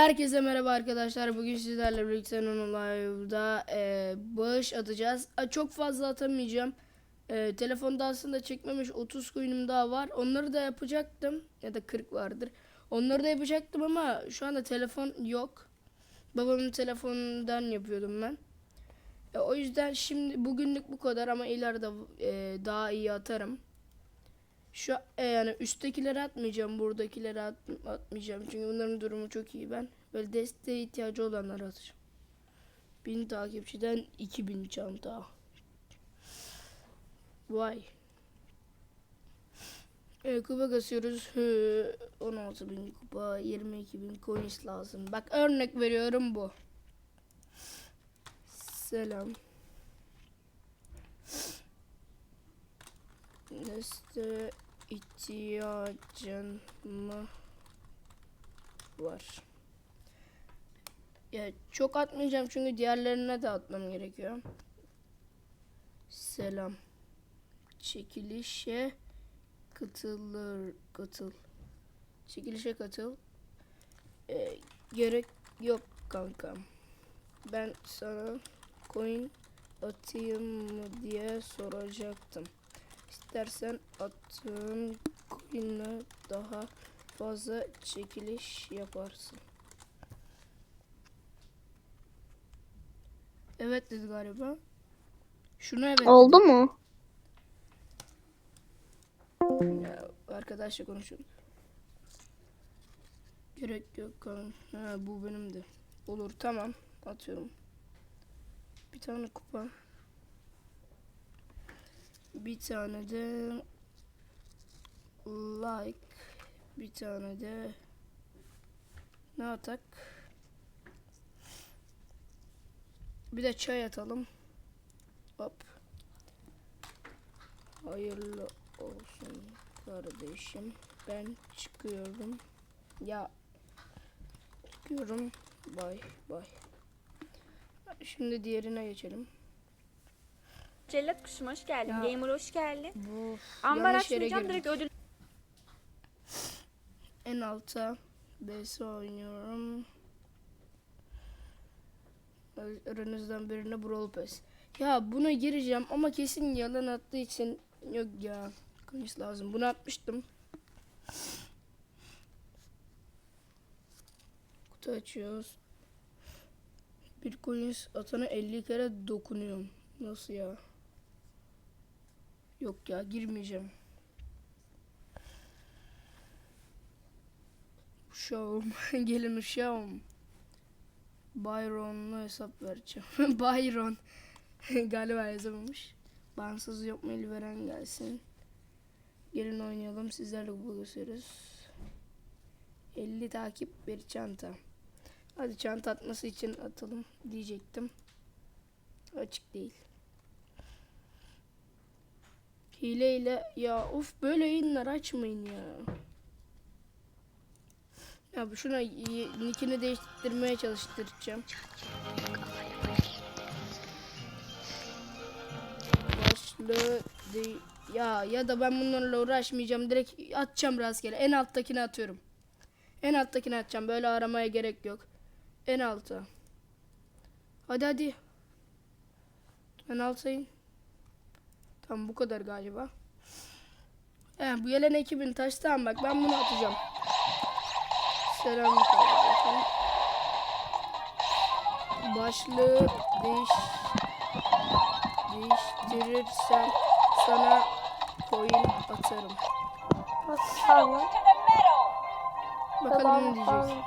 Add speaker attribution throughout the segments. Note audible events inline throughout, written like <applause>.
Speaker 1: Herkese merhaba arkadaşlar. Bugün sizlerle birlikte Live'da e, bağış atacağız. A, çok fazla atamayacağım. E, telefonda aslında çekmemiş 30 coin'im daha var. Onları da yapacaktım. Ya da 40 vardır. Onları da yapacaktım ama şu anda telefon yok. Babamın telefonundan yapıyordum ben. E, o yüzden şimdi bugünlük bu kadar ama ileride e, daha iyi atarım. Şu e, yani üsttekileri atmayacağım, buradakileri at, atmayacağım. Çünkü bunların durumu çok iyi ben. Böyle desteğe ihtiyacı olanları atacağım. 1000 takipçiden 2000 çanta. Vay. E, kupa kasıyoruz. Hı, 16.000 kupa, 22.000 coins lazım. Bak örnek veriyorum bu. Selam. Deste ihtiyacın mı var? Ya çok atmayacağım çünkü diğerlerine de atmam gerekiyor. Selam. Çekilişe katılır katıl. Çekilişe katıl. Ee, gerek yok kankam. Ben sana coin atayım mı diye soracaktım. İstersen attığın coin'le daha fazla çekiliş yaparsın. Evet dedi galiba. Şunu evet
Speaker 2: Oldu mu?
Speaker 1: dedi. Ya, arkadaşla konuşuyorum. Gerek yok kanka. Ha, bu benim de. Olur tamam. Atıyorum. Bir tane kupa. Bir tane de like. Bir tane de ne atak? Bir de çay atalım. Hop. Hayırlı olsun kardeşim. Ben çıkıyorum. Ya çıkıyorum. Bay bay. Şimdi diğerine geçelim.
Speaker 3: Cellat kuşum hoş geldin.
Speaker 1: Ya.
Speaker 3: Gamer hoş geldin.
Speaker 1: Bu
Speaker 3: Ambar
Speaker 1: yanlış yere
Speaker 3: açmayacağım
Speaker 1: girdik.
Speaker 3: direkt ödül.
Speaker 1: En alta BS oynuyorum. Aranızdan birine Brawl Pass. Ya buna gireceğim ama kesin yalan attığı için yok ya. Coins lazım. Bunu atmıştım. Kutu açıyoruz. Bir coins atana 50 kere dokunuyorum. Nasıl ya? Yok ya girmeyeceğim. Uşağım. <laughs> Gelin uşağım. Byron'la hesap vereceğim. <laughs> Byron. <laughs> Galiba yazamamış. Bansız mu veren gelsin. Gelin oynayalım. Sizlerle bu gösteririz. 50 takip bir çanta. Hadi çanta atması için atalım diyecektim. Açık değil. Hileyle ya of böyle yayınlar açmayın ya. Ya şuna nickini değiştirmeye çalıştıracağım. Başlı ya ya da ben bunlarla uğraşmayacağım. Direkt atacağım rastgele. En alttakini atıyorum. En alttakini atacağım. Böyle aramaya gerek yok. En alta. Hadi hadi. En alta in. Tamam bu kadar galiba. He, bu gelen ekibin taş tamam bak ben bunu atacağım. Selam kardeşim. Başlığı değiş değiştirirsen sana coin atarım.
Speaker 2: Tamam.
Speaker 1: Bakalım ne diyecek.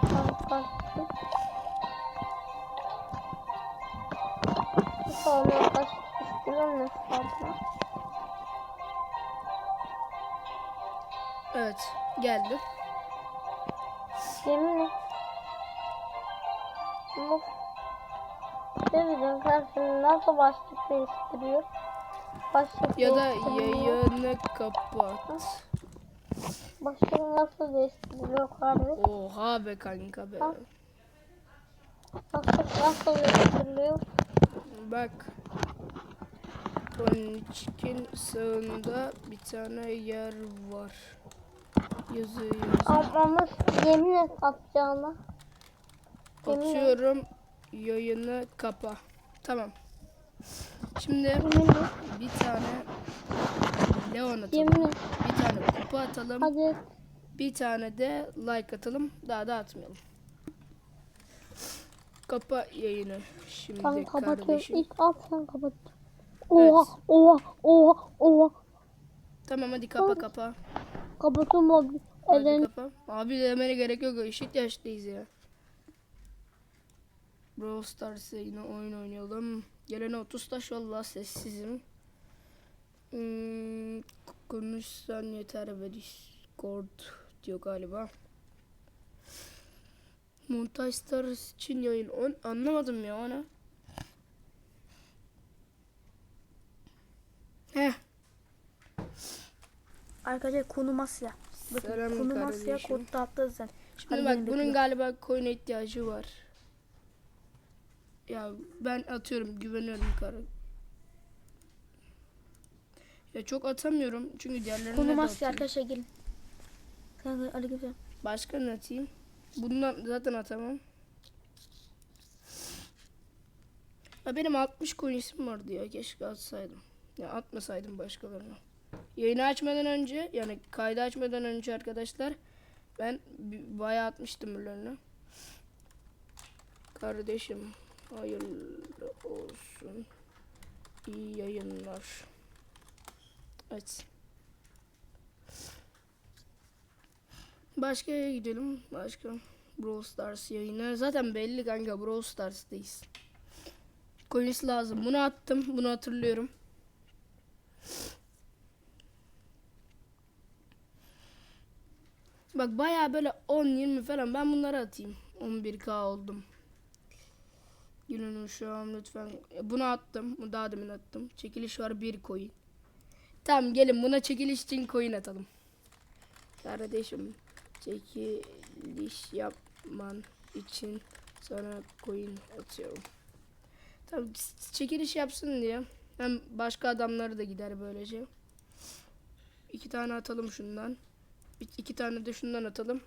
Speaker 2: Sonra istiyorum ne fazla.
Speaker 1: Evet geldi.
Speaker 2: Yemin et. Bu bileyim karşını nasıl başlık değiştiriyor? Başlık
Speaker 1: Ya da yayını kapat.
Speaker 2: Başlık nasıl değiştiriliyor kardeş?
Speaker 1: Oha be kanka be.
Speaker 2: Ha. Başlık nasıl değiştiriliyor?
Speaker 1: Bak. Ponçikin sağında bir tane yer var. Yazıyor yazıyor.
Speaker 2: Ablamız yemin et atacağına.
Speaker 1: Atıyorum. Yayını kapa. Tamam. Şimdi
Speaker 2: Yemin et.
Speaker 1: bir tane Leon atalım.
Speaker 2: Yemin et.
Speaker 1: Bir tane kupa atalım.
Speaker 2: Hadi.
Speaker 1: Bir tane de like atalım. Daha da atmayalım. Kapa yayını. Şimdi
Speaker 2: Ben kapatıyorum. İlk at sen kapat. Oha oha oha oha.
Speaker 1: Tamam hadi kapa kapa.
Speaker 2: Kapatıyorum abi. Eren
Speaker 1: kapa. Abi demene gerek yok. Eşit yaştayız ya. Brawl Stars'ı yine oyun oynayalım. Gelene 30 taş valla sessizim. Hmm, konuşsan yeter ve Discord diyor galiba. Montaj Stars için yayın. On, anlamadım ya ona.
Speaker 4: Arkadaşlar konum Asya. Bakın
Speaker 1: Selam
Speaker 4: konum Asya
Speaker 1: kardeşim.
Speaker 4: kodda atladı sen.
Speaker 1: Şimdi
Speaker 4: Hadi
Speaker 1: bak bunun galiba coin'e ihtiyacı var. Ya ben atıyorum güveniyorum kara. Ya çok atamıyorum çünkü diğerlerine
Speaker 4: Konum
Speaker 1: de
Speaker 4: Asya
Speaker 1: atayım.
Speaker 4: arkadaşlar gelin. Kanka aleykümselam.
Speaker 1: Başka ne atayım? Bundan zaten atamam. Ya benim 60 coin'sim vardı ya keşke atsaydım. Ya atmasaydım başkalarına. Yayını açmadan önce yani kaydı açmadan önce arkadaşlar ben bayağı atmıştım birilerine. Kardeşim hayırlı olsun. İyi yayınlar. Evet. Başka yere gidelim. Başka. Brawl Stars yayını. Zaten belli kanka Brawl Stars'tayız. Coins lazım. Bunu attım. Bunu hatırlıyorum. Bak bayağı böyle 10-20 falan. Ben bunları atayım. 11k oldum. Günün uşağım lütfen. Bunu attım. Bunu daha demin attım. Çekiliş var bir coin. Tamam gelin buna çekiliş için coin atalım. Kardeşim çekiliş yapman için sana coin atıyorum. Tamam çekiliş yapsın diye. Hem başka adamları da gider böylece. İki tane atalım şundan. Bir- iki tane de şundan atalım.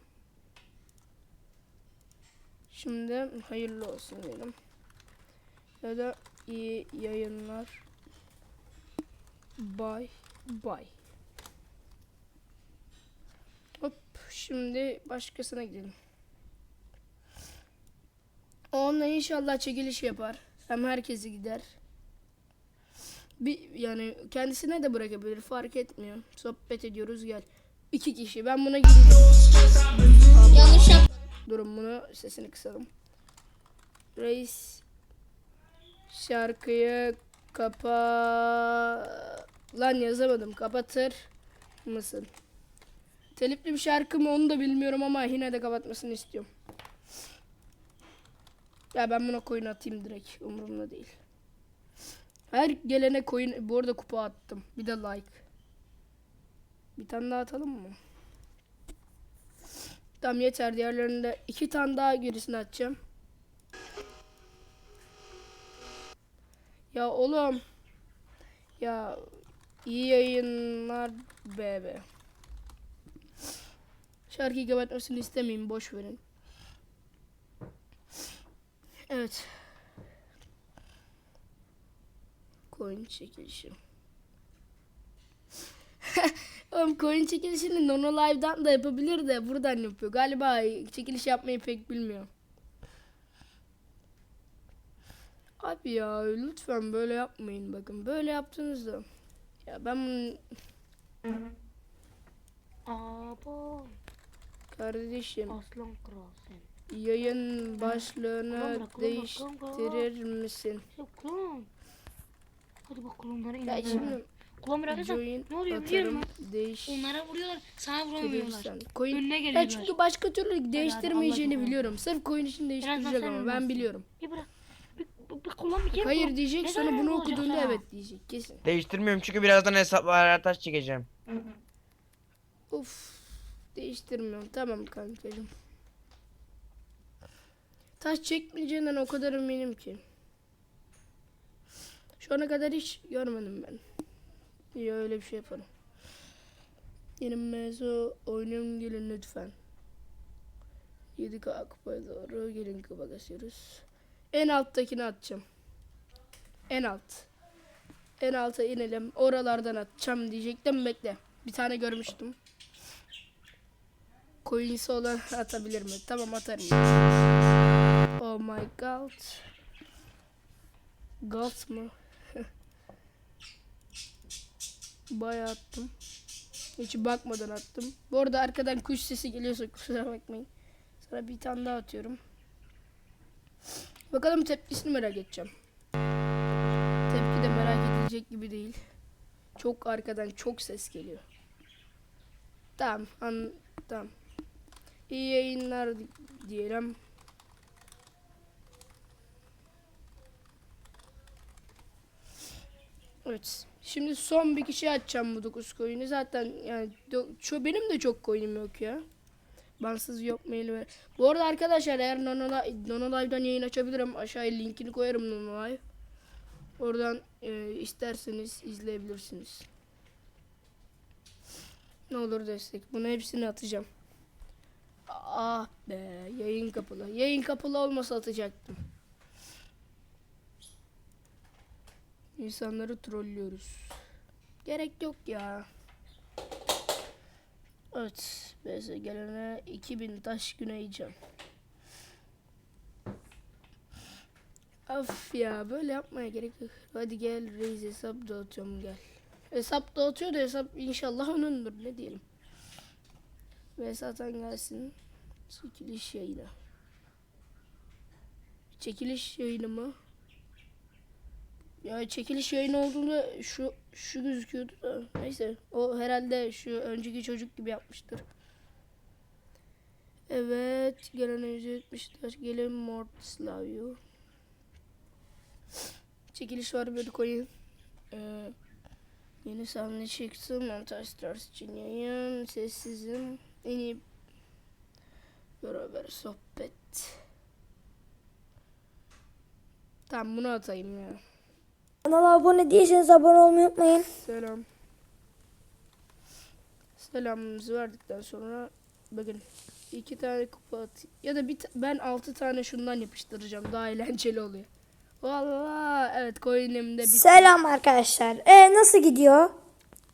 Speaker 1: Şimdi hayırlı olsun diyelim. Ya da iyi yayınlar. Bye bye. Hop şimdi başkasına gidelim. Onunla inşallah çekiliş yapar. Hem herkesi gider. Bir yani kendisine de bırakabilir fark etmiyor. Sohbet ediyoruz gel. İki kişi ben buna gideyim.
Speaker 2: yanlış yap.
Speaker 1: Durun bunu sesini kısalım. Reis şarkıyı kapa lan yazamadım. Kapatır mısın? Telifli bir şarkı mı onu da bilmiyorum ama yine de kapatmasını istiyorum. Ya ben buna coin atayım direkt. Umurumda değil. Her gelene coin bu arada kupa attım. Bir de like. Bir tane daha atalım mı? Tamam yeter. Diğerlerinde iki tane daha gerisini atacağım. Ya oğlum. Ya iyi yayınlar bebe. Şarkıyı kapatmasını istemeyeyim. Boş verin. Evet. Coin çekilişi. <laughs> Oğlum coin çekilişini Nono Live'dan da yapabilir de buradan yapıyor. Galiba çekiliş yapmayı pek bilmiyor. Abi ya lütfen böyle yapmayın bakın. Böyle yaptığınızda ya ben bunu
Speaker 4: Abo.
Speaker 1: kardeşim
Speaker 4: Aslan kral sen.
Speaker 1: yayın başlığını
Speaker 4: Kulağım bırak, kulağım bırak, kulağım bırak.
Speaker 1: değiştirir misin?
Speaker 4: Ya kulağım. Hadi bak
Speaker 1: Ya
Speaker 4: inelim.
Speaker 1: şimdi
Speaker 4: Kulağım bırakırsan
Speaker 1: join
Speaker 4: ne oluyor biliyor
Speaker 1: atarım
Speaker 4: musun?
Speaker 1: değiştirirsen.
Speaker 4: Onlara vuruyorlar sana vuramıyorlar.
Speaker 1: Coin
Speaker 4: Önüne
Speaker 1: Ya
Speaker 4: geliyorlar.
Speaker 1: çünkü başka türlü değiştirmeyeceğini
Speaker 4: Allah
Speaker 1: biliyorum. Sırf coin için değiştirecek
Speaker 4: sen
Speaker 1: ama ben biliyorum.
Speaker 4: Bir bırak. Bir, bir, bir
Speaker 1: Hayır diyecek
Speaker 4: Neden
Speaker 1: sonra bunu
Speaker 4: olacak
Speaker 1: okuduğunda evet diyecek kesin.
Speaker 5: Değiştirmiyorum çünkü birazdan hesaplara taş çekeceğim.
Speaker 1: Of değiştirmiyorum tamam kankacığım. Taş çekmeyeceğinden o kadar eminim ki. Şu ana kadar hiç görmedim ben. Ya öyle bir şey yaparım. Yeni mezo oynayalım gelin lütfen. 7K kupaya doğru gelin kupa kasıyoruz. En alttakini atacağım. En alt. En alta inelim. Oralardan atacağım diyecektim. Bekle. Bir tane görmüştüm. Coins'i olan atabilir mi? Tamam atarım. Oh my god. God mı? Bayağı attım. Hiç bakmadan attım. Bu arada arkadan kuş sesi geliyorsa <laughs> kusura bakmayın. Sana bir tane daha atıyorum. Bakalım tepkisini merak edeceğim. Tepki de merak edilecek gibi değil. Çok arkadan çok ses geliyor. Tamam. An tamam. İyi yayınlar di- diyelim. Evet. Şimdi son bir kişi açacağım bu 9 coin'i. Zaten yani ço- benim de çok coin'im yok ya. Bansız yok mail ver. Bu arada arkadaşlar eğer Nonolive, Nonolive'dan yayın açabilirim. Aşağıya linkini koyarım Nonolive. Oradan e, isterseniz izleyebilirsiniz. Ne olur destek. Bunu hepsini atacağım. Ah be yayın kapalı. Yayın kapalı olmasa atacaktım. İnsanları trollüyoruz. Gerek yok ya. Evet. BS gelene 2000 taş güneyeceğim. Of ya böyle yapmaya gerek yok. Hadi gel reis hesap dağıtıyorum gel. Hesap dağıtıyor da hesap inşallah onundur ne diyelim. Ve zaten gelsin. Çekiliş yayını. Çekiliş yayını mı? Ya çekiliş yayını olduğunda şu şu gözüküyordu da neyse o herhalde şu önceki çocuk gibi yapmıştır. Evet gelen etmişler gelin Mortis love you. Çekiliş var bir koyun. Ee, yeni sahne çıktı Montaj Stars için yayın sessizim en iyi beraber sohbet. Tamam bunu atayım ya.
Speaker 2: Kanala abone değilseniz abone olmayı unutmayın.
Speaker 1: Selam. Selamımızı verdikten sonra bakın iki tane kupa at ya da bir ben altı tane şundan yapıştıracağım daha eğlenceli oluyor. Vallahi evet coin'im de bitti.
Speaker 2: Selam arkadaşlar. E nasıl gidiyor?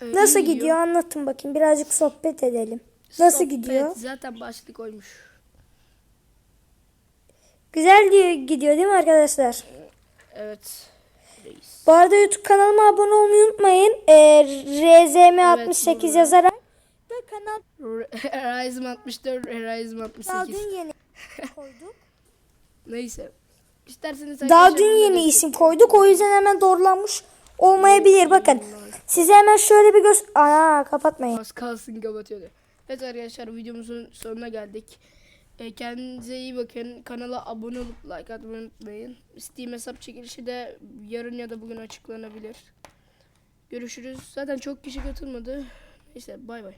Speaker 1: Ee,
Speaker 2: Nasıl
Speaker 1: iyi
Speaker 2: gidiyor? Anlatın bakayım. Birazcık sohbet edelim. Nasıl
Speaker 1: Sohbet,
Speaker 2: gidiyor?
Speaker 1: Zaten başlık koymuş.
Speaker 2: Güzel diyor, gidiyor değil mi arkadaşlar?
Speaker 1: Evet.
Speaker 2: Bu arada YouTube kanalıma abone olmayı unutmayın. E, RZM68
Speaker 1: burada.
Speaker 2: yazarak. Da kanal
Speaker 1: Horizon 64, Horizon
Speaker 2: daha
Speaker 1: 68.
Speaker 2: dün yeni <laughs> koyduk.
Speaker 1: Neyse. İsterseniz
Speaker 2: Daha dün yeni
Speaker 1: destek-
Speaker 2: isim koyduk. O yüzden hemen doğrulanmış olmayabilir. Bakın. Size hemen şöyle bir göz... Aa kapatmayın.
Speaker 1: Az kalsın kapatıyordu. Evet arkadaşlar videomuzun sonuna geldik. E, kendinize iyi bakın. Kanala abone olup like atmayı unutmayın. Steam hesap çekilişi de yarın ya da bugün açıklanabilir. Görüşürüz. Zaten çok kişi katılmadı. Neyse bay bay.